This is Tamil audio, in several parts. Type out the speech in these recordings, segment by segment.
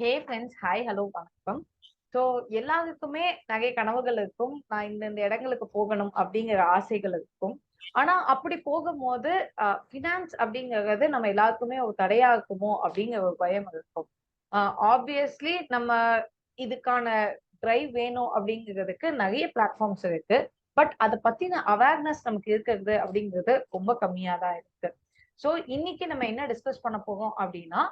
ஹே ஃப்ரெண்ட்ஸ் ஹாய் ஹலோ வணக்கம். ஸோ எல்லாருக்குமே நிறைய கனவுகள் இருக்கும். நான் இந்த இடங்களுக்கு போகணும் அப்படிங்கிற ஆசைகள் இருக்கும். ஆனா அப்படி போகும்போது ஃபினான்ஸ் அப்படிங்கிறது நம்ம எல்லாருக்குமே ஒரு தடையா இருக்குமோ அப்படிங்கிற ஒரு பயம் இருக்கும். ஆப்வியஸ்லி நம்ம இதுக்கான டிரைவ் வேணும் அப்படிங்கிறதுக்கு நிறைய பிளாட்ஃபார்ம்ஸ் இருக்கு. பட் அதை பத்தின அவேர்னஸ் நமக்கு இருக்கிறது அப்படிங்கிறது ரொம்ப கம்மியா தான் இருக்கு. ஸோ இன்னைக்கு நம்ம என்ன டிஸ்கஸ் பண்ண போகிறோம் அப்படின்னா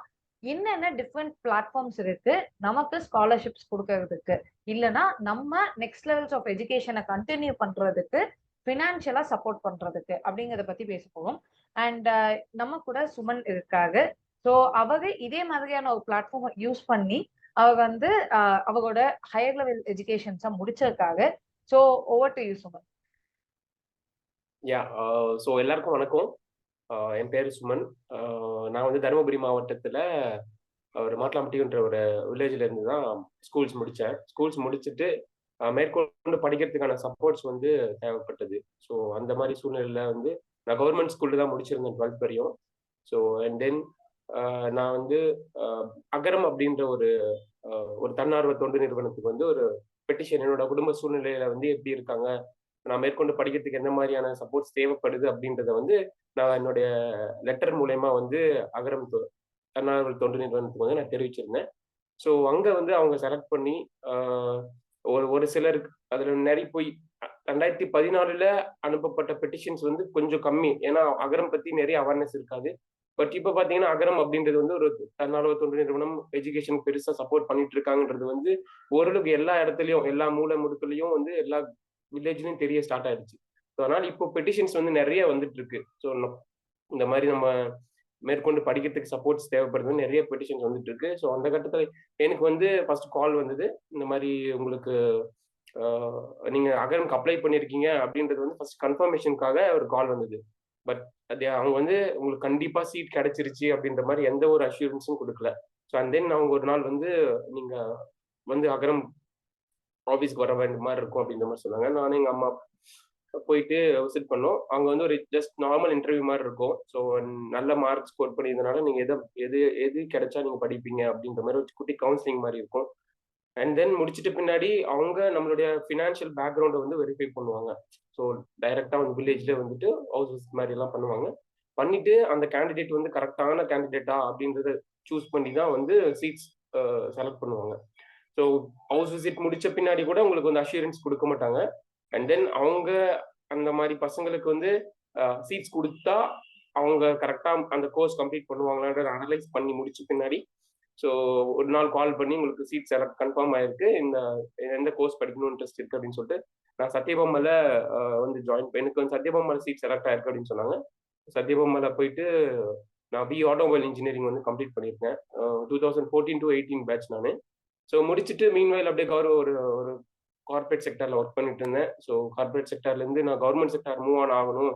என்னென்ன டிஃப்ரெண்ட் பிளாட்ஃபார்ம்ஸ் இருக்கு நமக்கு ஸ்காலர்ஷிப்ஸ் கொடுக்கறதுக்கு. இல்லைன்னா நம்ம நெக்ஸ்ட் லெவல்ஸ் ஆஃப் எஜுகேஷனை கண்டினியூ பண்றதுக்கு ஃபினான்ஷியலா சப்போர்ட் பண்றதுக்கு அப்படிங்கறத பத்தி பேச போவோம் அண்ட் நம்ம கூட சுமன் இருக்காரு. ஸோ அவங்க இதே மாதிரியான ஒரு பிளாட்ஃபார்ம் யூஸ் பண்ணி அவ வந்து அவங்களோட ஹையர் லெவல் எஜுகேஷன்ஸா முடிச்சிருக்காங்க so over to you Suman. Yeah so எல்லாருக்கும் வணக்கம். என் பேர் சுமன். நான் வந்து தருமபுரி மாவட்டத்தில் ஒரு மாட்லாம்பட்டின்ற ஒரு வில்லேஜில் இருந்து தான் ஸ்கூல்ஸ் முடித்தேன் ஸ்கூல்ஸ் முடிச்சுட்டு மேற்கொண்டு படிக்கிறதுக்கான சப்போர்ட்ஸ் வந்து தேவைப்பட்டது. ஸோ அந்த மாதிரி சூழ்நிலையில் வந்து நான் கவர்மெண்ட் ஸ்கூலில் தான் முடிச்சிருந்தேன் டுவெல்த் வரையும். ஸோ அண்ட் தென் நான் வந்து அகரம் அப்படின்ற ஒரு ஒரு தன்னார்வ தொண்டு நிறுவனத்துக்கு வந்து ஒரு பெட்டிஷன் என்னோட குடும்ப சூழ்நிலையில வந்து எப்படி இருக்காங்க நான் மேற்கொண்டு படிக்கிறதுக்கு என்ன மாதிரியான சப்போர்ட்ஸ் தேவைப்படுது அப்படின்றத வந்து நான் என்னுடைய லெட்டர் மூலயமா வந்து அகரம் தன்னார்வல் தொண்டு நிறுவனத்துக்கு வந்து நான் தெரிவிச்சிருந்தேன். ஸோ அங்கே வந்து அவங்க செலக்ட் பண்ணி ஒரு ஒரு சிலருக்கு அதில் நிறைய போய் ரெண்டாயிரத்தி பதினாலுல அனுப்பப்பட்ட பெட்டிஷன்ஸ் வந்து கொஞ்சம் கம்மி. ஏன்னா அகரம் பற்றி நிறைய அவேர்னஸ் இருக்காது. பட் இப்போ பார்த்தீங்கன்னா அகரம் அப்படின்றது வந்து ஒரு தன்னார்வ தொண்டு நிறுவனம் எஜுகேஷன் பெருசாக சப்போர்ட் பண்ணிட்டு இருக்காங்கன்றது வந்து ஓரளவுக்கு எல்லா இடத்துலையும் எல்லா மூல முடுக்கலையும் வந்து எல்லா வில்லேஜ்லையும் தெரிய ஸ்டார்ட் ஆயிடுச்சு. ஸோ அதனால இப்போ பெட்டிஷன்ஸ் வந்து நிறைய வந்துட்டு இருக்கு ஸோ இந்த மாதிரி நம்ம மேற்கொண்டு படிக்கிறதுக்கு சப்போர்ட்ஸ் தேவைப்படுது நிறைய பெட்டிஷன்ஸ் வந்துட்டு இருக்கு ஸோ அந்த கட்டத்தில் எனக்கு வந்து ஃபர்ஸ்ட் கால் வந்தது. இந்த மாதிரி உங்களுக்கு நீங்க அகரம்க்கு அப்ளை பண்ணிருக்கீங்க அப்படின்றது வந்து ஃபர்ஸ்ட் கன்ஃபர்மேஷனுக்காக ஒரு கால் வந்தது. பட் அது அவங்க வந்து உங்களுக்கு கண்டிப்பா சீட் கிடைச்சிருச்சு அப்படின்ற மாதிரி எந்த ஒரு அஷூரன்ஸும் கொடுக்கல. ஸோ அண்ட் தென் அவங்க ஒரு நாள் வந்து நீங்க வந்து அகரம் ஆஃபீஸ்க்கு வர வேண்டிய மாதிரி இருக்கும் அப்படின்ற மாதிரி சொன்னாங்க. நானும் எங்கள் அம்மா போயிட்டு விசிட் பண்ணோம். அங்க வந்து ஒரு ஜஸ்ட் நார்மல் இன்டர்வியூ மாதிரி இருக்கும். ஸோ நல்ல மார்க் ஸ்கோர் பண்ணியிருந்தனால நீங்க எதை எது எது கிடைச்சா நீங்க படிப்பீங்க அப்படின்ற மாதிரி ஒரு குட்டி கவுன்சிலிங் மாதிரி இருக்கும். அண்ட் தென் முடிச்சிட்டு பின்னாடி அவங்க நம்மளுடைய ஃபினான்ஷியல் பேக்ரவுண்டை வந்து வெரிஃபை பண்ணுவாங்க. ஸோ டைரக்டா வந்து வில்லேஜ்ல வந்துட்டு ஹவுஸ் மாதிரி எல்லாம் பண்ணுவாங்க. பண்ணிட்டு அந்த கேண்டிடேட் வந்து கரெக்டான கேண்டிடேட்டா அப்படின்றத சூஸ் பண்ணி தான் வந்து சீட்ஸ் செலக்ட் பண்ணுவாங்க. ஸோ ஹவுஸ் விசிட் முடிச்ச பின்னாடி கூட உங்களுக்கு வந்து அஷூரன்ஸ் கொடுக்க மாட்டாங்க. அண்ட் தென் அவங்க அந்த மாதிரி பசங்களுக்கு வந்து சீட்ஸ் கொடுத்தா அவங்க கரெக்டாக அந்த கோர்ஸ் கம்ப்ளீட் பண்ணுவாங்களான்ற அனலைஸ் பண்ணி முடிச்ச பின்னாடி ஸோ ஒரு நாள் கால் பண்ணி உங்களுக்கு சீட் செலக்ட் கன்ஃபார்ம் ஆயிருக்கு. இந்த எந்த கோர்ஸ் படிக்கணும் இன்ட்ரெஸ்ட் இருக்கு அப்படின்னு சொல்லிட்டு நான் சத்யபாமால வந்து ஜாயின் எனக்கு வந்து சத்யபாமால சீட் செலக்ட் ஆயிருக்கு அப்படின்னு சொன்னாங்க. சத்யபாமால போயிட்டு நான் பி ஆட்டோமொபைல் இன்ஜினியரிங் வந்து கம்ப்ளீட் பண்ணியிருக்கேன். Two thousand fourteen to eighteen batch நான். ஸோ முடிச்சுட்டு மீன்வயல் அப்படியே கவர் ஒரு ஒரு கார்பரேட் செக்டரில் ஒர்க் பண்ணிட்டு இருந்தேன். ஸோ கார்பரேட் செக்டர்லேருந்து நான் கவர்மெண்ட் செக்டர் மூவ் ஆன் ஆகணும்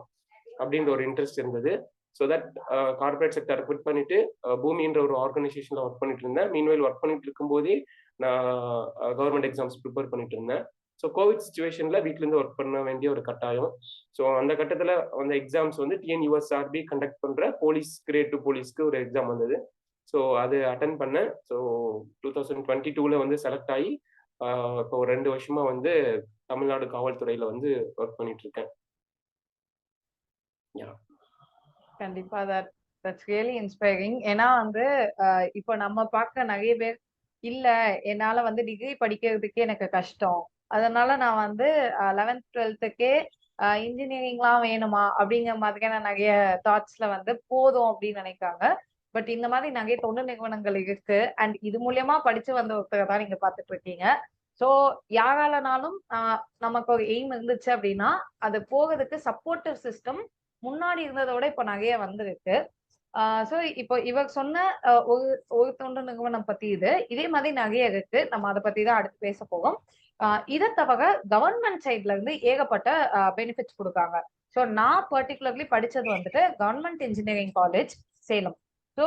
அப்படின்ற ஒரு இன்ட்ரெஸ்ட் இருந்தது. So that corporate sector quit பண்ணிட்டு uh, பூமின்ற ஒரு ஆர்கனைசேஷனில் ஒர்க் பண்ணிட்டு இருந்தேன். மீன்வயல் ஒர்க் பண்ணிட்டு இருக்கும்போதே நான் கவர்மெண்ட் எக்ஸாம்ஸ் ப்ரிப்பேர் பண்ணிட்டு இருந்தேன். ஸோ கோவிட் சுச்சுவேஷனில் வீட்டிலேருந்து ஒர்க் பண்ண வேண்டிய ஒரு கட்டாயம். ஸோ அந்த கட்டத்தில் அந்த எக்ஸாம்ஸ் வந்து டிஎன்யூஎஸ்ஆர்பி கண்டக்ட் பண்ணுற போலீஸ் கிரேட் டூ போலீஸ்க்கு ஒரு எக்ஸாம் வந்தது. ஸோ அது அட்டன் பண்ணேன். ஸோ டூ தௌசண்ட் டுவெண்ட்டி டூல வந்து செலக்ட் ஆகி இப்போ ஒரு ரெண்டு வருஷமா வந்து தமிழ்நாடு காவல்துறையில வந்து ஒர்க் பண்ணிட்டு இருக்கேன் கண்டிப்பா தட் தட்ஸ் ரியலி இன்ஸ்பைரிங் ஏன்னா வந்து இப்போ நம்ம பார்க்க நிறைய பேர் இல்ல என்னால வந்து டிகிரி படிக்கிறதுக்கே எனக்கு கஷ்டம். அதனால நான் வந்து லெவன்த் டுவெல்த்துக்கே இன்ஜினியரிங்லாம் வேணுமா அப்படிங்கிற மாதிரியான நிறைய தாட்ஸ்ல வந்து போதும் அப்படின்னு நினைக்காங்க. பட் இந்த மாதிரி நிறைய தொண்டு நிறுவனங்கள் இருக்கு. அண்ட் இது மூலியமா படிச்சு வந்த ஒருத்தரை தான் நீங்க பாத்துட்டு இருக்கீங்க. ஸோ யாராலனாலும் நமக்கு ஒரு எய்ம் இருந்துச்சு அப்படின்னா அது போகிறதுக்கு சப்போர்ட்டிவ் சிஸ்டம் முன்னாடி இருந்ததை விட இப்போ நிறைய வந்திருக்கு. ஸோ இப்போ இவர் சொன்ன ஒரு ஒரு தொண்டு நிறுவனம் பத்தி இது. இதே மாதிரி நிறைய இருக்கு. நம்ம அதை பத்தி தான் அடுத்து பேச போகும் இதை தவிர கவர்மெண்ட் சைட்ல இருந்து ஏகப்பட்ட பெனிஃபிட்ஸ் கொடுக்காங்க. ஸோ நான் பர்டிகுலர்லி படிச்சது வந்துட்டு government engineering college Salem. So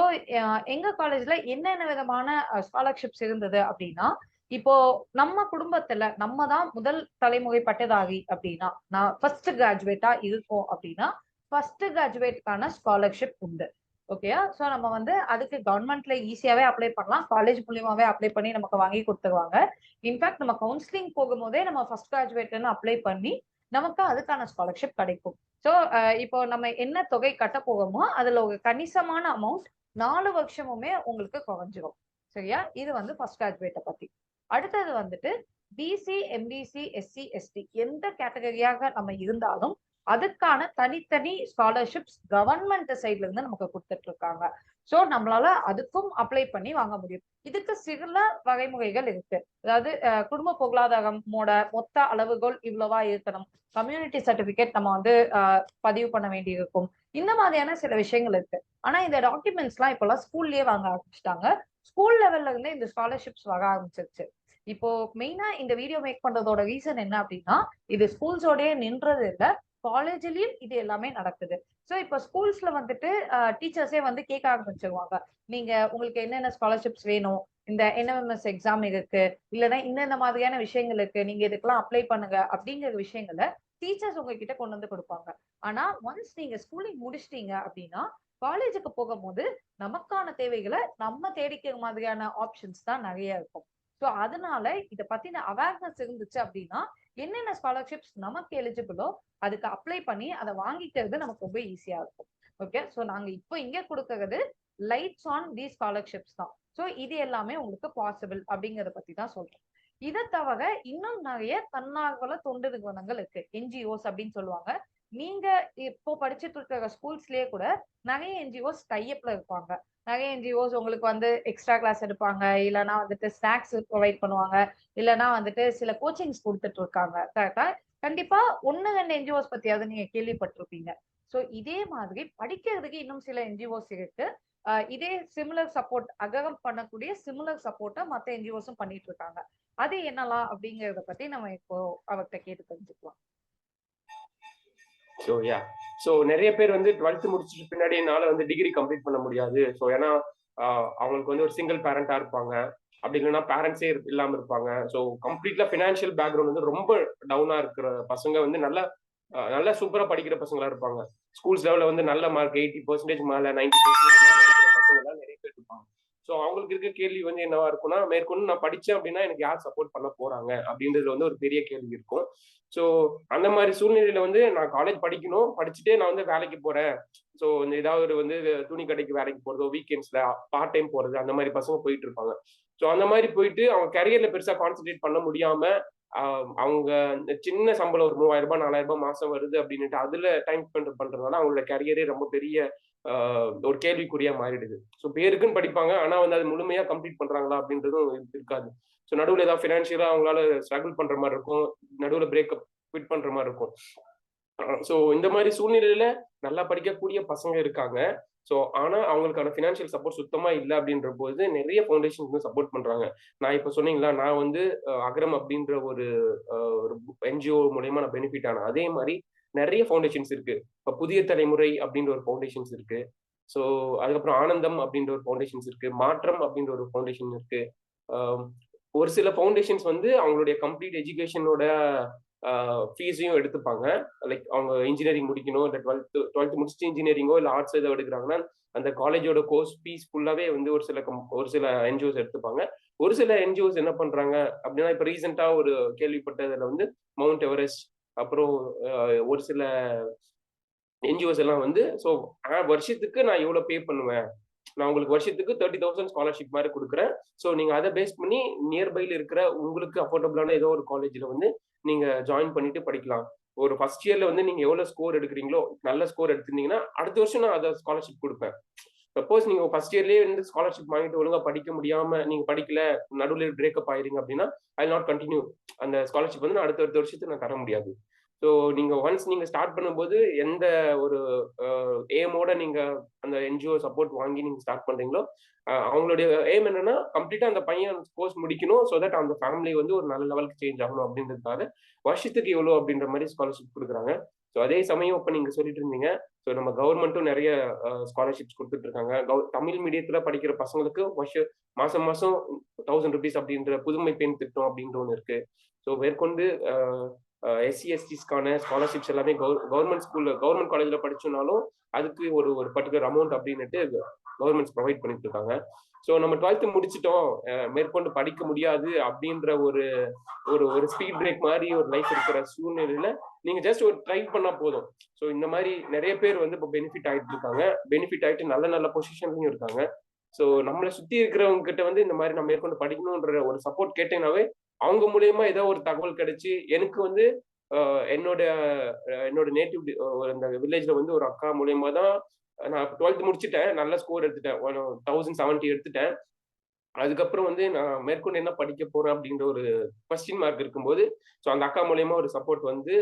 எங்க காலேஜ்ல என்னென்ன விதமான ஸ்காலர்ஷிப்ஸ் இருந்தது அப்படின்னா இப்போ நம்ம குடும்பத்துல நம்ம தான் முதல் தலைமுறை பட்டதாகி அப்படின்னா நான் ஃபர்ஸ்ட் கிராஜுவேட்டா இருக்கோம் அப்படின்னா ஃபர்ஸ்ட் கிராஜுவேட்டுக்கான ஸ்காலர்ஷிப் உண்டு. ஓகேயா ஸோ நம்ம வந்து அதுக்கு கவர்மெண்ட்ல ஈஸியாவே அப்ளை பண்ணலாம். காலேஜ் மூலியமாவே அப்ளை பண்ணி நமக்கு வாங்கி கொடுத்துருவாங்க. இன்ஃபேக்ட் நம்ம கவுன்சிலிங் போகும்போதே நம்ம ஃபர்ஸ்ட் கிராஜுவேட்னு அப்ளை பண்ணி நமக்கு அதுக்கான ஸ்காலர்ஷிப் கிடைக்கும். ஸோ இப்போ நம்ம என்ன தொகை கட்ட போகமோ அதுல ஒரு கணிசமான அமௌண்ட் நாலு வருஷமுமே உங்களுக்கு குறைஞ்சிரும். சரியா? இது வந்து ஃபர்ஸ்ட் கிராஜுவேட்டை பத்தி. அடுத்தது வந்துட்டு பிசி எம்பிசி எஸ்சி எஸ்டி எந்த கேட்டகரியாக நம்ம இருந்தாலும் அதுக்கான தனித்தனி ஸ்காலர்ஷிப்ஸ் கவர்மெண்ட் சைட்ல இருந்து நமக்கு கொடுத்துட்டு இருக்காங்க ஸோ நம்மளால அதுக்கும் அப்ளை பண்ணி வாங்க முடியும். இதுக்கு சில வகைமுறைகள் இருக்கு. அதாவது குடும்ப பொருளாதாரமோட மொத்த அளவுகோல் இவ்வளவா இருக்கணும். கம்யூனிட்டி சர்டிபிகேட் நம்ம வந்து பதிவு பண்ண வேண்டி இருக்கும் இந்த மாதிரியான சில விஷயங்கள் இருக்கு. ஆனா இந்த டாக்குமெண்ட்ஸ் எல்லாம் இப்பெல்லாம் ஸ்கூல்லயே வாங்க ஆரம்பிச்சிட்டாங்க. ஸ்கூல் லெவல்ல இருந்து இந்த ஸ்காலர்ஷிப்ஸ் வர ஆரம்பிச்சிருச்சு. இப்போ மெயினா இந்த வீடியோ மேக் பண்றதோட ரீசன் என்ன அப்படின்னா இது ஸ்கூல்ஸோடய நின்றது இல்லை காலேஜ்லயும் இது எல்லாமே நடக்குது. ஸோ இப்போ ஸ்கூல்ஸ்ல வந்துட்டு டீச்சர்ஸே வந்து கேட்க ஆரம்பிச்சிருவாங்க. நீங்க உங்களுக்கு என்னென்ன ஸ்காலர்ஷிப்ஸ் வேணும்? இந்த என்எம்எஸ் எக்ஸாம் இருக்கு. இல்லைன்னா இந்த மாதிரியான விஷயங்கள் இருக்கு? நீங்க இதுக்கெல்லாம் அப்ளை பண்ணுங்க. அப்படிங்கிற விஷயங்களை டீச்சர்ஸ் உங்ககிட்ட கொண்டு வந்து கொடுப்பாங்க. ஆனா ஒன்ஸ் நீங்க ஸ்கூலிங் முடிச்சிட்டீங்க அப்படின்னா காலேஜுக்கு போகும்போது நமக்கான தேவைகளை நம்ம தேடிக்கிற மாதிரியான ஆப்ஷன்ஸ் தான் நிறைய இருக்கும். ஸோ அதனால இதை பத்தின அவேர்னஸ் இருந்துச்சு அப்படின்னா என்னென்ன ஸ்காலர்ஷிப்ஸ் நமக்கு எலிஜிபிளோ அதுக்கு அப்ளை பண்ணி அதை வாங்கிக்கிறது நமக்கு ரொம்ப ஈஸியா இருக்கும். ஓகே ஸோ நாங்க இப்போ இங்க கொடுக்கறது லைட்ஸ் ஆன் தி ஸ்காலர்ஷிப்ஸ் தான். ஸோ இது எல்லாமே உங்களுக்கு பாசிபிள் அப்படிங்கறத பத்தி தான் சொல்றேன் இதை தவிர இன்னும் நிறைய தன்னார்வல தொண்டு நிறுவனங்கள் இருக்கு. என்ஜிஓஸ் அப்படின்னு சொல்லுவாங்க. நீங்க இப்போ படிச்சுட்டு இருக்கிற ஸ்கூல்ஸ்லயே கூட நிறைய என்ஜிஓஸ் டைப்ல இருப்பாங்க. நிறைய என்ஜிஓஸ் உங்களுக்கு வந்து எக்ஸ்ட்ரா கிளாஸ் எடுப்பாங்க. இல்லைன்னா வந்துட்டு ஸ்நாக்ஸ் ப்ரொவைட் பண்ணுவாங்க. இல்லைன்னா வந்துட்டு சில கோச்சிங்ஸ் கொடுத்துட்டு இருக்காங்க கரெக்டா கண்டிப்பா ஒன்னு ரெண்டு என்ஜிஓஸ் பத்தியாவது நீங்க கேள்விப்பட்டிருப்பீங்க. ஸோ இதே மாதிரி படிக்கிறதுக்கு இன்னும் சில என்ஜிஓஸ் இருக்கு. இதே சிமிலர் சப்போர்ட் அகரம் பண்ணக்கூடிய சிமிலர் சப்போர்ட்டை மற்ற என்ஜிஓஸும் பண்ணிட்டு இருக்காங்க அது என்னலாம் அப்படிங்கறத பத்தி நம்ம இப்போ அவர்கிட்ட கேட்டு தெரிஞ்சுக்கலாம். ஸோ யா ஸோ நிறைய பேர் வந்து டுவெல்த் முடிச்சிட்டு பின்னாடி என்னால் வந்து டிகிரி கம்ப்ளீட் பண்ண முடியாது. ஸோ ஏன்னா அவங்களுக்கு வந்து ஒரு சிங்கிள் பேரண்டாக இருப்பாங்க. அப்படி இல்லைன்னா பேரண்ட்ஸே இல்லாமல் இருப்பாங்க. ஸோ கம்ப்ளீட்டாக ஃபினான்ஷியல் பேக்ரவுண்ட் வந்து ரொம்ப டவுனாக இருக்கிற பசங்க வந்து நல்லா நல்லா சூப்பராக படிக்கிற பசங்களா இருப்பாங்க. ஸ்கூல்ஸ் லெவலில் வந்து நல்ல மார்க் எயிட்டி பர்சன்டேஜ் மேலே நைன்டி பர்சன்டேஜ் மேல நிறைய பேர் இருப்பாங்க. ஸோ அவங்களுக்கு இருக்க கேள்வி வந்து என்னவா இருக்கும்னா மேற்கொண்டு நான் படித்தேன் அப்படின்னா எனக்கு யார் சப்போர்ட் பண்ண போறாங்க அப்படின்றது வந்து ஒரு பெரிய கேள்வி இருக்கும். ஸோ அந்த மாதிரி சூழ்நிலையில வந்து நான் காலேஜ் படிக்கணும். படிச்சுட்டே நான் வந்து வேலைக்கு போறேன். ஸோ இந்த ஏதாவது ஒரு வந்து துணி கடைக்கு வேலைக்கு போறதோ வீக்கெண்ட்ஸ்ல பார்ட் டைம் போறது அந்த மாதிரி பசங்க போயிட்டு இருப்பாங்க. ஸோ அந்த மாதிரி போயிட்டு அவங்க கரியர்ல பெருசா கான்சென்ட்ரேட் பண்ண முடியாம ஆஹ் அவங்க சின்ன சம்பளம் ஒரு மூவாயிரம் ரூபாய் நாலாயிரம் ரூபாய் மாசம் வருது அப்படின்னுட்டு அதுல டைம் ஸ்பெண்ட் பண்றதுனால அவங்களோட கரியரே ரொம்ப பெரிய ஆஹ் ஒரு கேள்விக்குறியா மாறிடுது. ஸோ பேருக்குன்னு படிப்பாங்க. ஆனா வந்து அது முழுமையா கம்ப்ளீட் பண்றாங்களா அப்படின்றதும் இருக்காது. ஸோ நடுவில் ஏதாவது ஃபினான்ஷியலாக அவங்களால ஸ்ட்ரகிள் பண்ற மாதிரி இருக்கும். நடுவில் பிரேக்கப் குவிட் பண்ற மாதிரி இருக்கும். ஸோ இந்த மாதிரி சூழ்நிலையில நல்லா படிக்கக்கூடிய பசங்க இருக்காங்க. ஸோ ஆனா அவங்களுக்கான ஃபினான்ஷியல் சப்போர்ட் சுத்தமா இல்லை அப்படின்ற போது நிறைய ஃபவுண்டேஷன் வந்து சப்போர்ட் பண்றாங்க. நான் இப்போ சொன்னீங்களா நான் வந்து அகரம் அப்படின்ற ஒரு ஒரு என்ஜிஓ மூலயமா நான் பெனிஃபிட் ஆனேன். அதே மாதிரி நிறைய ஃபவுண்டேஷன்ஸ் இருக்கு. இப்போ புதிய தலைமுறை அப்படின்ற ஒரு ஃபவுண்டேஷன்ஸ் இருக்கு. ஸோ அதுக்கப்புறம் ஆனந்தம் அப்படின்ற ஒரு ஃபவுண்டேஷன்ஸ் இருக்கு. மாற்றம் அப்படின்ற ஒரு ஃபவுண்டேஷன் இருக்கு. ஆஹ், ஒரு சில ஃபவுண்டேஷன்ஸ் வந்து அவங்களுடைய கம்ப்ளீட் எஜுகேஷனோட ஃபீஸையும் எடுத்துப்பாங்க. லைக் அவங்க இன்ஜினியரிங் முடிக்கணும் இல்லை டுவெல்த்து டுவெல்த் முடிச்சுட்டு இன்ஜினியரிங்கோ இல்லை ஆர்ட்ஸ் ஏதோ எடுக்கிறாங்கன்னா அந்த காலேஜோட கோர்ஸ் ஃபீஸ் ஃபுல்லாகவே வந்து ஒரு சில கம்- ஒரு சில என்ஜிஓஸ் எடுத்துப்பாங்க. ஒரு சில என்ஜிஓஸ் என்ன பண்றாங்க அப்படின்னா இப்போ ரீசெண்டாக ஒரு கேள்விப்பட்டதுல வந்து மவுண்ட் எவரெஸ்ட் அப்புறம் ஒரு சில என்ஜிஓஸ் எல்லாம் வந்து ஸோ வருஷத்துக்கு நான் எவ்வளோ பே பண்ணுவேன்? நான் உங்களுக்கு வருஷத்துக்கு தேர்ட்டி தௌசண்ட் ஸ்காலர்ஷிப் மாதிரி கொடுக்குறேன். ஸோ நீங்கள் அதை பேஸ் பண்ணி நியர்பைல இருக்கிற உங்களுக்கு அஃபோர்டபுளான ஏதோ ஒரு காலேஜில் வந்து நீங்கள் ஜாயின் பண்ணிட்டு படிக்கலாம். ஒரு ஃபர்ஸ்ட் இயர்ல வந்து நீங்க எவ்வளவு ஸ்கோர் எடுக்கிறீங்களோ நல்ல ஸ்கோர் எடுத்திருந்தீங்கன்னா அடுத்த வருஷம் நான் அதை ஸ்காலர்ஷிப் கொடுப்பேன். சப்போஸ் நீங்க ஃபர்ஸ்ட் இயர்லயே வந்து ஸ்காலர்ஷிப் வாங்கிட்டு ஒழுங்கா படிக்க முடியாம நீங்க படிக்கல நடுவில் பிரேக்கப் ஆயிருங்க அப்படின்னா ஐ நாட் கண்டினியூ அந்த ஸ்காலர்ஷிப் வந்து நான் அடுத்த அடுத்த வருஷத்துக்கு நான் தர முடியாது. ஸோ நீங்க ஒன்ஸ் நீங்க ஸ்டார்ட் பண்ணும்போது எந்த ஒரு எய்மோட நீங்க அந்த என்ஜிஓ சப்போர்ட் வாங்கி நீங்க ஸ்டார்ட் பண்றீங்களோ அவங்களுடைய எய்ம் என்னன்னா கம்ப்ளீட்டா அந்த பையன் கோர்ஸ் முடிக்கணும் ஸோ தட் அந்த ஃபேமிலி வந்து ஒரு நல்ல லெவலுக்கு சேஞ்ச் ஆகணும் அப்படின்றதுக்காக வருஷத்துக்கு எவ்வளோ அப்படின்ற மாதிரி ஸ்காலர்ஷிப் கொடுக்குறாங்க. ஸோ அதே சமயம் இப்போ நீங்கள் சொல்லிட்டு இருந்தீங்க ஸோ நம்ம கவர்மெண்ட்டும் நிறைய ஸ்காலர்ஷிப்ஸ் கொடுத்துட்டு இருக்காங்க. தமிழ் மீடியத்தில் படிக்கிற பசங்களுக்கு வருஷம் மாதம் மாதம் தௌசண்ட் ருபீஸ் அப்படின்ற புதுமை பெண் திட்டம் அப்படின்ற ஒன்று இருக்கு. ஸோ மேற்கொண்டு எஸ்சி எஸ்டிஸ்க்கான ஸ்காலர்ஷிப்ஸ் எல்லாமே கவர்மெண்ட் ஸ்கூல்ல கவர்மெண்ட் காலேஜ்ல படிச்சோம்னாலும் அதுக்கு ஒரு ஒரு பர்டிகுலர் அமௌண்ட் அப்படின்னுட்டு கவர்மெண்ட்ஸ் ப்ரொவைட் பண்ணிட்டு இருக்காங்க. ஸோ நம்ம டுவெல்த்து முடிச்சிட்டோம். மேற்கொண்டு படிக்க முடியாது அப்படின்ற ஒரு ஒரு ஒரு ஸ்பீட் பிரேக் மாதிரி ஒரு லைஃப் இருக்கிற சூழ்நிலையில நீங்க ஜஸ்ட் ஒரு ட்ரை பண்ணா போதும். ஸோ இந்த மாதிரி நிறைய பேர் வந்து இப்போ பெனிஃபிட் ஆகிட்டு இருக்காங்க. பெனிஃபிட் ஆகிட்டு நல்ல நல்ல பொசிஷன்லையும் இருக்காங்க. ஸோ நம்மளை சுத்தி இருக்கிறவங்க கிட்ட வந்து இந்த மாதிரி நம்ம மேற்கொண்டு படிக்கணுன்ற ஒரு சப்போர்ட் கேட்டீங்கன்னாவே அவங்க மூலியமா ஏதோ ஒரு தகவல் கிடைச்சி எனக்கு வந்து என்னோட என்னோட நேட்டிவ் அந்த வில்லேஜ்ல வந்து ஒரு அக்கா மூலியமா தான் நான் டுவெல்த் முடிச்சுட்டேன். நல்ல ஸ்கோர் எடுத்துட்டேன். தௌசண்ட் செவன்ட்டி எடுத்துட்டேன். அதுக்கப்புறம் வந்து நான் மேற்கொண்டு என்ன படிக்க போறேன் அப்படின்ற ஒரு கொஸ்டின் மார்க் இருக்கும்போது ஸோ அந்த அக்கா மூலயமா ஒரு சப்போர்ட் வந்து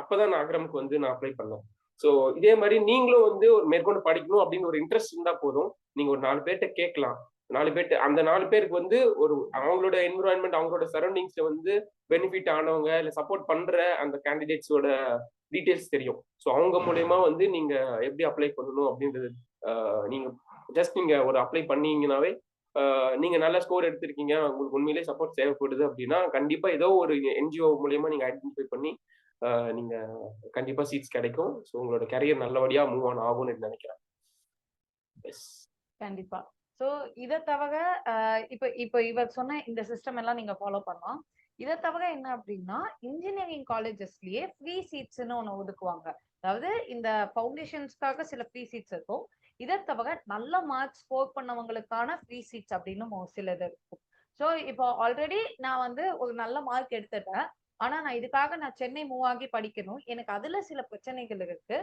அப்பதான் நான் அக்ரமுக்கு வந்து நான் அப்ளை பண்ணேன். ஸோ இதே மாதிரி நீங்களும் வந்து ஒரு மேற்கொண்டு படிக்கணும் அப்படின்னு ஒரு இன்ட்ரெஸ்ட் இருந்தா போதும். நீங்க ஒரு நாலு பேர்கிட்ட கேட்கலாம். நாலு பேர்ட்ட அந்த நாலு பேருக்கு வந்து ஒரு அவங்களோட என்விரான்மெண்ட் அவங்களோட சரௌண்டிங்ஸ்ல வந்து பெனிஃபிட் ஆனவங்க இல்ல சப்போர்ட் பண்ற அந்த கேண்டிடேட்ஸோட டீடைல்ஸ் தெரியும். ஸோ அவங்க மூலயமா வந்து நீங்க எப்படி அப்ளை பண்ணணும் அப்படின்றது நீங்க ஜஸ்ட் நீங்க ஒரு அப்ளை பண்ணீங்கன்னாவே ஆஹ், நீங்க நல்ல ஸ்கோர் எடுத்திருக்கீங்க உங்களுக்கு உண்மையிலேயே சப்போர்ட் தேவைப்படுது அப்படின்னா கண்டிப்பா ஏதோ ஒரு என்ஜிஓ மூலயமா நீங்க ஐடென்டிஃபை பண்ணி நீங்க கண்டிப்பா சீட்ஸ் கிடைக்கும். ஸோ உங்களோட கரியர் நல்லபடியா மூவ் ஆன் ஆகும்னு நினைக்கிறேன். எஸ் கண்டிப்பா. ஸோ இதை தவிர இப்போ இப்ப இவர் சொன்ன இந்த சிஸ்டம் எல்லாம் நீங்க ஃபாலோ பண்ணலாம். இதை தவிர என்ன அப்படின்னா இன்ஜினியரிங் காலேஜஸ்லயே ஃப்ரீ சீட்ஸ்னு ஒண்ணு ஒதுக்குவாங்க. அதாவது இந்த ஃபவுண்டேஷன்ஸ்க்காக சில ஃப்ரீ சீட்ஸ் இருக்கும். இதை தவிர நல்ல மார்க்ஸ் ஸ்கோர் பண்ணவங்களுக்கான ஃப்ரீ சீட்ஸ் அப்படின்னு சில சிலது இருக்கும். ஸோ இப்போ ஆல்ரெடி நான் வந்து ஒரு நல்ல மார்க் எடுத்துட்டேன். ஆனா நான் இதுக்காக நான் சென்னை மூவ் ஆகி படிக்கணும். எனக்கு அதுல சில பிரச்சனைகள் இருக்கு.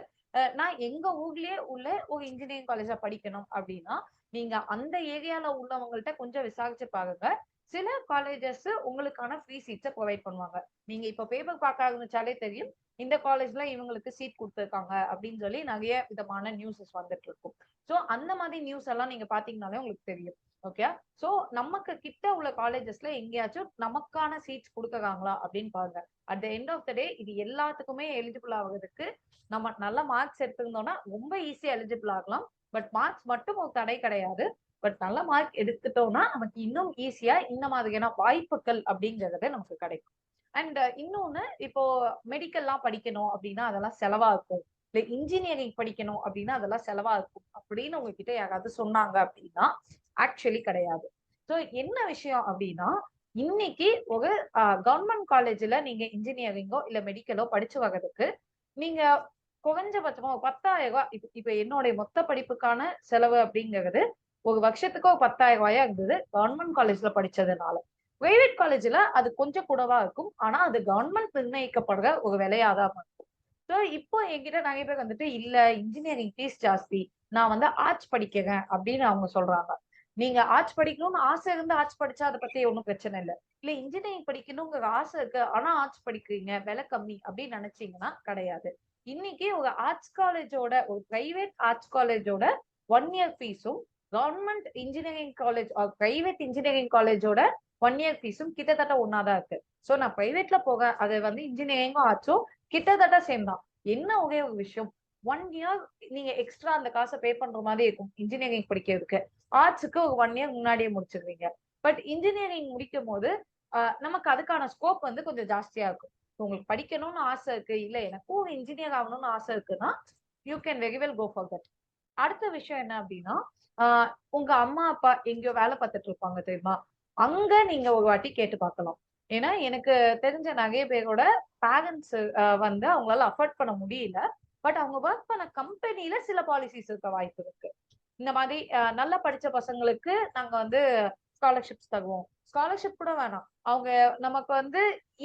நான் எங்க ஊர்லயே உள்ள ஒரு இன்ஜினியரிங் காலேஜா படிக்கணும் அப்படின்னா நீங்க அந்த ஏரியால உள்ளவங்கள்ட்ட கொஞ்சம் விசாரிச்சு பாருங்க. சில காலேஜஸ் உங்களுக்கான ஃப்ரீ சீட்ஸை ப்ரொவைட் பண்ணுவாங்க. நீங்க இப்ப பேப்பர் பார்க்க ஆரம்பிச்சாலே தெரியும் இந்த காலேஜ்ல இவங்களுக்கு சீட் கொடுத்துருக்காங்க அப்படின்னு சொல்லி நிறைய விதமான நியூஸஸ் வந்துட்டு இருக்கும். ஸோ அந்த மாதிரி நியூஸ் எல்லாம் நீங்க பாத்தீங்கன்னாலே உங்களுக்கு தெரியும். ஓகே சோ நமக்கு கிட்ட உள்ள காலேஜஸ்ல எங்கேயாச்சும் நமக்கான சீட்ஸ் கொடுக்குறாங்களா அப்படின்னு பாருங்க. At the end of the day இது எல்லாத்துக்குமே எலிஜிபிள் ஆகுறதுக்கு நம்ம நல்ல மார்க்ஸ் எடுத்திருந்தோம்னா ரொம்ப ஈஸியா எலிஜிபிள் ஆகலாம். பட் மார்க்ஸ் மட்டும் ஒரு தடை கிடையாது. பட் நல்ல மார்க் எடுத்துட்டோம்னா நமக்கு இன்னும் ஈஸியா இந்த மாதிரியான வாய்ப்புகள் அப்படிங்கிறது நமக்கு கிடைக்கும். அண்ட் இன்னொன்னு இப்போ மெடிக்கல்லாம் படிக்கணும் அப்படின்னா அதெல்லாம் செலவா இருக்கும். இல்ல இன்ஜினியரிங் படிக்கணும் அப்படின்னா அதெல்லாம் செலவா இருக்கும். அப்படின்னு உங்ககிட்ட யாராவது சொன்னாங்க அப்படின்னா ஆக்சுவலி கிடையாது. ஸோ என்ன விஷயம் அப்படின்னா இன்னைக்கு ஒரு கவர்மெண்ட் காலேஜ்ல நீங்க இன்ஜினியரிங்கோ இல்ல மெடிக்கலோ படிச்சு வர்றதுக்கு நீங்க குறைஞ்சபட்சமா ஒரு பத்தாயிரம் ரூபாய் இப்ப இப்ப என்னுடைய மொத்த படிப்புக்கான செலவு அப்படிங்கிறது ஒரு வருஷத்துக்கு ஒரு பத்தாயிரம் ரூபாயா இருந்தது. கவர்மெண்ட் காலேஜ்ல படிச்சதுனால. பிரைவேட் காலேஜ்ல அது கொஞ்சம் கூடவா இருக்கும். ஆனா அது கவர்மெண்ட் நிர்ணயிக்கப்படுற ஒரு விலையாதான் இருக்கும். ஸோ இப்போ என்கிட்ட நிறைய பேர் வந்துட்டு இல்ல இன்ஜினியரிங் ஃபீஸ் ஜாஸ்தி. நான் வந்து ஆர்ட்ஸ் படிக்கிறேன் அப்படின்னு அவங்க சொல்றாங்க. நீங்க ஆர்ட்ஸ் படிக்கணும்னு ஆசை இருந்து ஆர்ட்ஸ் படிச்சா அதை பத்தி ஒன்றும் பிரச்சனை இல்லை. இல்ல இன்ஜினியரிங் படிக்கணுங்கிற ஆசை இருக்கு. ஆனா ஆர்ட்ஸ் படிக்கிறீங்க விலை கம்மி அப்படின்னு நினைச்சீங்கன்னா கிடையாது. இன்னைக்கு ஒரு ஆர்ட்ஸ் காலேஜோட ஒரு பிரைவேட் ஆர்ட்ஸ் காலேஜோட ஒன் இயர் ஃபீஸும் government engineering college private engineering காலேஜோட ஒன் இயர் ஃபீஸும் கிட்டத்தட்ட ஒன்னாதான் இருக்கு. ஸோ நான் பிரைவேட்ல போக அது வந்து இன்ஜினியரிங்கும் ஆர்ட்ஸும் கிட்டத்தட்ட சேம் தான். என்ன ஒரே ஒரு விஷயம்? ஒன் இயர் நீங்க எக்ஸ்ட்ரா அந்த காசை பே பண்ற மாதிரி இருக்கும் இன்ஜினியரிங் படிக்கிறதுக்கு. ஆர்ட்ஸுக்கு ஒரு ஒன் இயர் முன்னாடியே முடிச்சிருவீங்க பட் இன்ஜினியரிங் முடிக்கும் போது நமக்கு அதுக்கான ஸ்கோப் வந்து கொஞ்சம் ஜாஸ்தியா இருக்கும். உங்களுக்கு படிக்கணும்னு ஆசை இருக்கு. இல்ல எனக்கும் இன்ஜினியர் ஆகணும்னு ஆசை இருக்குன்னா you can very well go for that அடுத்த விஷயம் என்ன அப்படின்னா உங்க அம்மா அப்பா எங்கேயோ வேலை பார்த்துட்டு இருப்பாங்க தெரியுமா? அங்க நீங்க ஒரு வாட்டி கேட்டு பார்க்கலாம். ஏன்னா எனக்கு தெரிஞ்ச நிறைய பேரோட பேரண்ட்ஸ் வந்து அவங்களால அஃபோர்ட் பண்ண முடியல. பட் அவங்க ஒர்க் பண்ண கம்பெனில சில பாலிசிஸ் இருக்க வாய்ப்பு இருக்கு. இந்த மாதிரி நல்லா படிச்ச பசங்களுக்கு நாங்க வந்து ஸ்காலர்ஷிப்ஸ் தருவோம். ஸ்காலர்ஷிப் கூட வேணாம். அவங்க நமக்கு வந்து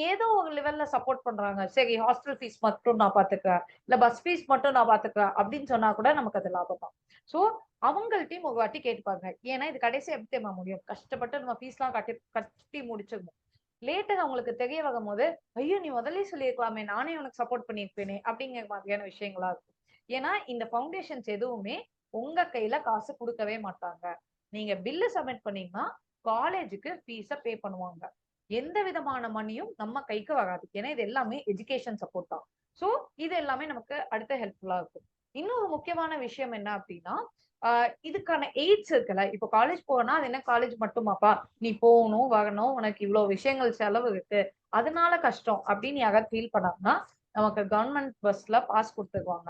ஏதோ ஒரு லெவல்ல சப்போர்ட் பண்றாங்க. சரி ஹாஸ்டல் ஃபீஸ் மட்டும் நான் பாத்துக்கிறேன். இல்ல பஸ் ஃபீஸ் மட்டும் நான் பாத்துக்கிறேன். அப்படின்னு சொன்னா கூட நமக்கு அது லாபம் தான் ஸோ அவங்கள்ட்டையும் ஒரு வாட்டி கேட்டுப்பாங்க ஏன்னா இது கடைசி எப்படி முடியும். கஷ்டப்பட்டு நம்ம ஃபீஸ் எல்லாம் கட்டி கட்டி முடிச்சிருந்தோம் லேட்டர் அவங்களுக்கு தெரிய வரும் போது ஐயோ நீ முதல்ல சொல்லியிருக்கலாமே. நானே உனக்கு சப்போர்ட் பண்ணியிருப்பேனே. அப்படிங்கிற மாதிரியான விஷயங்களா இருக்கும். ஏன்னா இந்த ஃபவுண்டேஷன்ஸ் எதுவுமே உங்க கையில காசு கொடுக்கவே மாட்டாங்க. நீங்க பில்லு சப்மிட் பண்ணீங்கன்னா காலேஜுக்கு ஃபீஸ பே பண்ணுவாங்க. எந்த விதமான மணியும் நம்ம கைக்கு வராது. ஏன்னா இது எல்லாமே எஜுகேஷன் சப்போர்ட் தான். ஸோ இது எல்லாமே நமக்கு அடுத்த ஹெல்ப்ஃபுல்லா இருக்கும். இன்னொரு முக்கியமான விஷயம் என்ன அப்படின்னா ஆஹ் இதுக்கான எய்ட்ஸ் இருக்குல்ல இப்போ காலேஜ் போனா அது என்ன காலேஜ் மட்டுமாப்பா? நீ போகணும் வரணும் உனக்கு இவ்வளவு விஷயங்கள் செலவு இருக்கு அதனால கஷ்டம் அப்படின்னு யாராவது ஃபீல் பண்ணாங்கன்னா நமக்கு கவர்மெண்ட் பஸ்ல பாஸ் கொடுத்துருவாங்க.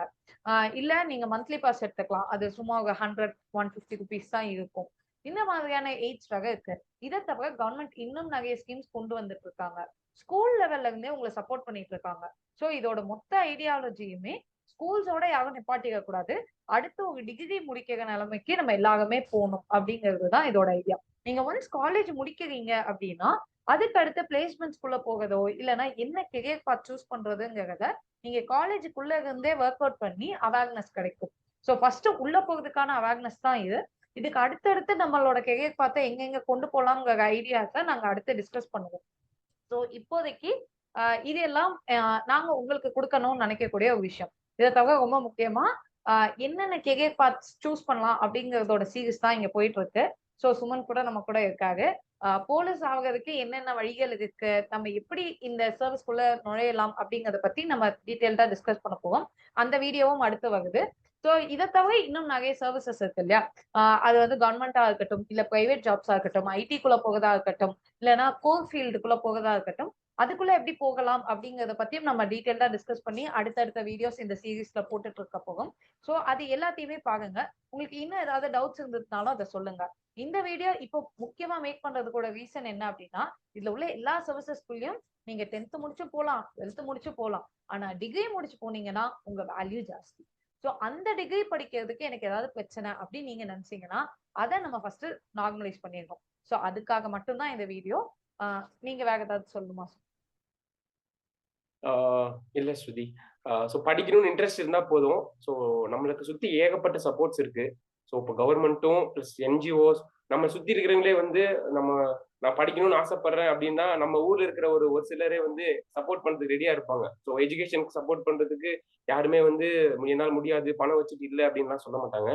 இல்ல நீங்க மந்த்லி பாஸ் எடுத்துக்கலாம். அது சும்மா ஒரு ஹண்ட்ரட் ஒன் பிப்டி ருபீஸ் தான் இருக்கும். இந்த மாதிரியான எய்ட்ஸ் வகை இருக்கு. இதை தவிர கவர்மெண்ட் இன்னும் நிறைய ஸ்கீம்ஸ் கொண்டு வந்துட்டு இருக்காங்க. ஸ்கூல் லெவல்ல இருந்தே உங்களை சப்போர்ட் பண்ணிட்டு இருக்காங்க. ஸோ இதோட மொத்த ஐடியாலஜியுமே ஸ்கூல்ஸோட யாரும் நிப்பாட்டிக்க கூடாது. அடுத்து ஒரு டிகிரி முடிக்கிற நிலைமைக்கு நம்ம எல்லாருமே போகணும் அப்படிங்கிறது தான் இதோட ஐடியா நீங்க ஒன்ஸ் காலேஜ் முடிக்கிறீங்க அப்படின்னா அதுக்கு அடுத்து பிளேஸ்மெண்ட்ஸ்குள்ள போகிறதோ இல்லைன்னா என்ன கெரியர் பாத் சூஸ் பண்றதுங்கிறத நீங்க காலேஜுக்குள்ள இருந்தே ஒர்க் அவுட் பண்ணி அவேர்னஸ் கிடைக்கும். ஸோ ஃபர்ஸ்ட் உள்ள போகிறதுக்கான அவேர்னஸ் தான் இது. இதுக்கு அடுத்தடுத்து நம்மளோட கெரியர் பார்த்து எங்கெங்க கொண்டு போலாம்ங்கிற ஐடியாஸை நாங்க அடுத்து டிஸ்கஸ் பண்ணுவோம். ஸோ இப்போதைக்கு இதெல்லாம் நாங்கள் நாங்க உங்களுக்கு கொடுக்கணும்னு நினைக்கக்கூடிய ஒரு விஷயம். இதை தவிர ரொம்ப முக்கியமா என்னென்ன கெரியர் பார்ட் சூஸ் பண்ணலாம் அப்படிங்கறதோட சீரிஸ் தான் இங்க போயிட்டு இருக்கு. ஸோ சுமன் கூட நம்ம கூட இருக்காரு. போலீஸ் ஆகிறதுக்கு என்னென்ன வழிகள் இருக்கு? நம்ம எப்படி இந்த சர்வீஸ்குள்ள நுழையலாம் அப்படிங்கறத பத்தி நம்ம டீட்டெயில்டா டிஸ்கஸ் பண்ண போவோம் அந்த வீடியோவும் அடுத்து வருது. ஸோ இதை தவிர இன்னும் நிறைய சர்வீசஸ் இருக்கு இல்லையா? அது வந்து கவர்மெண்டா இருக்கட்டும் இல்ல பிரைவேட் ஜாப்ஸா இருக்கட்டும் ஐடிக்குள்ள போகதா இருக்கட்டும் இல்லைன்னா கோர் ஃபீல்டுக்குள்ள போகதா இருக்கட்டும் அதுக்குள்ள எப்படி போகலாம் அப்படிங்கறத பத்தியும் நம்ம டீட்டெயில்டா டிஸ்கஸ் பண்ணி அடுத்தடுத்த வீடியோஸ் இந்த சீரீஸ்ல போட்டுட்டு இருக்க போகும் ஸோ அது எல்லாத்தையுமே பாருங்க. உங்களுக்கு இன்னும் ஏதாவது டவுட்ஸ் இருந்ததுனாலும் அதை சொல்லுங்க. இந்த வீடியோ இப்போ முக்கியமா மேக் பண்றதுக்கூட ரீசன் என்ன அப்படின்னா இதுல உள்ள எல்லா சர்வீசஸ்குள்ளயும் நீங்க டென்த் முடிச்சு போலாம் டுவெல்த் முடிச்சு போலாம். ஆனா டிகிரி முடிச்சு போனீங்கன்னா உங்க வேல்யூ ஜாஸ்தி. ஸோ அந்த டிகிரி படிக்கிறதுக்கு எனக்கு ஏதாவது பிரச்சனை அப்படின்னு நீங்க நினைச்சீங்கன்னா அதை நம்ம ஃபர்ஸ்ட் நார்மலைஸ் பண்ணிடணும். ஸோ அதுக்காக மட்டும்தான் இந்த வீடியோ நீங்க வேற ஏதாவது சொல்லுமா ஆஹ் இல்ல ஸ்ருதி. ஸோ படிக்கணும்னு இன்ட்ரெஸ்ட் இருந்தா போதும். ஸோ நம்மளுக்கு சுத்தி ஏகப்பட்ட சப்போர்ட்ஸ் இருக்கு. ஸோ இப்போ கவர்மெண்ட்டும் ப்ளஸ் என்ஜிஓஸ் நம்ம சுத்தி இருக்கிறவங்களே வந்து நம்ம நான் படிக்கணும்னு ஆசைப்படுறேன் அப்படின்னா நம்ம ஊர்ல இருக்கிற ஒரு ஒரு சிலரே வந்து சப்போர்ட் பண்றதுக்கு ரெடியா இருப்பாங்க. ஸோ எஜுகேஷனுக்கு சப்போர்ட் பண்றதுக்கு யாருமே வந்து என்னால் முடியாது பணம் வச்சுட்டு இல்லை அப்படின்லாம் சொல்ல மாட்டாங்க.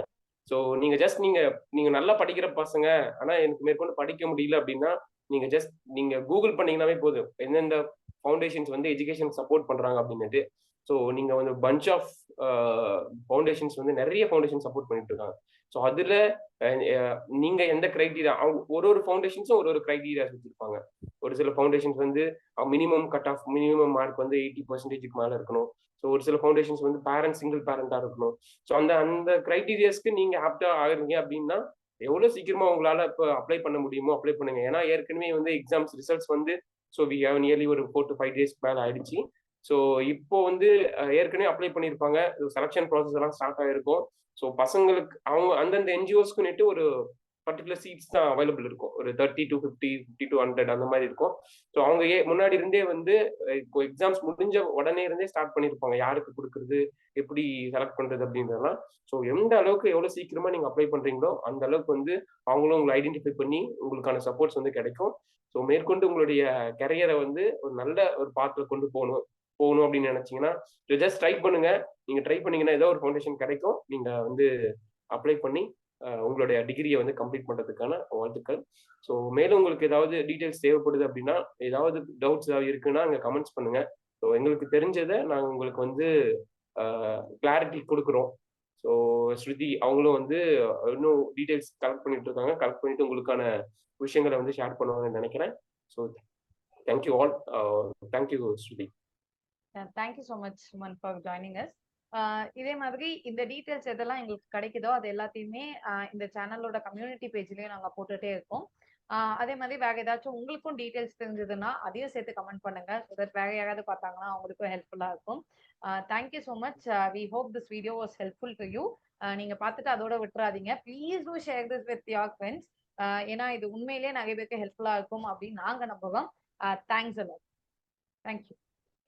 ஸோ நீங்க ஜஸ்ட் நீங்க நீங்க நல்லா படிக்கிற பசங்க ஆனா எனக்கு மேற்கொண்டு படிக்க முடியல அப்படின்னா நீங்க ஜஸ்ட் நீங்க கூகுள் பண்ணீங்கன்னாவே போதும். எந்தெந்த ஃபவுண்டேஷன்ஸ் வந்து எஜுகேஷன் சப்போர்ட் பண்றாங்க அப்படின்னுட்டு. ஸோ நீங்க வந்து பஞ்ச் ஆஃப் ஃபவுண்டேஷன்ஸ் வந்து நிறைய ஃபவுண்டேஷன் சப்போர்ட் பண்ணிட்டு இருக்காங்க. ஸோ அதுல uh, நீங்க எந்த கிரைட்டீரியா ஒரு ஒரு ஃபவுண்டேஷன்ஸும் ஒரு ஒரு கிரைட்டீரியா வச்சிருப்பாங்க. ஒரு சில ஃபவுண்டேஷன்ஸ் வந்து minimum cut off minimum mark வந்து எயிட்டி பர்சன்டேஜுக்கு மேல இருக்கணும். ஸோ ஒரு சில ஃபவுண்டேஷன்ஸ் வந்து பேரண்ட்ஸ் சிங்கிள் பேரண்டா இருக்கணும். ஸோ அந்த அந்த கிரைட்டீரியாஸ்க்கு நீங்க ஆப்டா ஆகுறீங்க அப்படின்னா எவ்வளவு சீக்கிரமா உங்களால இப்போ அப்ளை பண்ண முடியுமோ அப்ளை பண்ணுங்க. ஏன்னா ஏற்கனவே வந்து எக்ஸாம்ஸ் ரிசல்ட்ஸ் வந்து ஸோ வி ஹவ் நியர்லி ஒரு ஃபோர் டு ஃபைவ் டேஸ்க்கு மேலே ஆயிடுச்சு. ஸோ இப்போ வந்து ஏற்கனவே அப்ளை பண்ணியிருப்பாங்க செலெக்ஷன் ப்ராசஸ் எல்லாம் ஸ்டார்ட் ஆகிருக்கும் ஸோ பசங்களுக்கு அவங்க அந்தந்த என்ஜிஓஸ்க்குன்னுட்டு ஒரு பர்டிகுலர் சீட்ஸ் தான் அவைலபிள் இருக்கும். ஒரு thirty to fifty fifty to hundred அந்த மாதிரி இருக்கும். ஸோ அவங்க ஏ முன்னாடி இருந்தே வந்து இப்போ எக்ஸாம்ஸ் முடிஞ்ச உடனே இருந்தே ஸ்டார்ட் பண்ணியிருப்பாங்க யாருக்கு கொடுக்குறது எப்படி செலக்ட் பண்றது அப்படின்றதெல்லாம். ஸோ எந்த அளவுக்கு எவ்வளோ சீக்கிரமா நீங்க அப்ளை பண்றீங்களோ அந்த அளவுக்கு வந்து அவங்களும் உங்களை ஐடென்டிஃபை பண்ணி உங்களுக்கான சப்போர்ட்ஸ் வந்து கிடைக்கும். ஸோ மேற்கொண்டு உங்களுடைய கரியரை வந்து ஒரு நல்ல ஒரு பாத்துல கொண்டு போகணும். போகணும் அப்படின்னு நினைச்சீங்கன்னா ஜஸ்ட் ட்ரை பண்ணுங்க. நீங்க ட்ரை பண்ணீங்கன்னா ஏதோ ஒரு ஃபவுண்டேஷன் கிடைக்கும். நீங்க வந்து அப்ளை பண்ணி உங்களுடைய டிகிரியை வந்து கம்ப்ளீட் பண்றதுக்கான வாழ்த்துக்கள். ஸோ மேலும் உங்களுக்கு ஏதாவது டீட்டெயில்ஸ் தேவைப்படுது அப்படின்னா ஏதாவது டவுட்ஸ் ஏதாவது இருக்குன்னா அங்கே கமெண்ட்ஸ் பண்ணுங்க. ஸோ எங்களுக்கு தெரிஞ்சதை நாங்கள் உங்களுக்கு வந்து கிளாரிட்டி கொடுக்குறோம். ஸோ ஸ்ருதி அவங்களும் வந்து இன்னும் டீட்டெயில்ஸ் கலெக்ட் பண்ணிட்டு இருக்காங்க. கலெக்ட் பண்ணிட்டு உங்களுக்கான விஷயங்களை வந்து ஷேர் பண்ணுவாங்கன்னு நினைக்கிறேன். So thank you all thank you Shruti. Thank you so much Suman for joining us இதே மாதிரி இந்த டீட்டெயில்ஸ் எதெல்லாம் எங்களுக்கு கிடைக்குதோ அது எல்லாத்தையுமே இந்த சேனலோட கம்யூனிட்டி பேஜ்லயும் நாங்கள் போட்டுட்டே இருக்கோம். அதே மாதிரி வேற ஏதாச்சும் உங்களுக்கும் டீட்டெயில்ஸ் தெரிஞ்சதுன்னா அதையும் சேர்த்து கமெண்ட் பண்ணுங்க. ஸோ தட் வேற யாராவது பார்த்தாங்கன்னா அவங்களுக்கும் ஹெல்ப்ஃபுல்லா இருக்கும். Thank you so much we hope this video was helpful to you நீங்க பார்த்துட்டு அதோட விட்டுறாதீங்க. Please do share this with your friends ஏன்னா இது உண்மையிலேயே நிறைய பேருக்கு ஹெல்ப்ஃபுல்லா இருக்கும் அப்படின்னு நாங்க நம்புவோம் thanks a lot thank you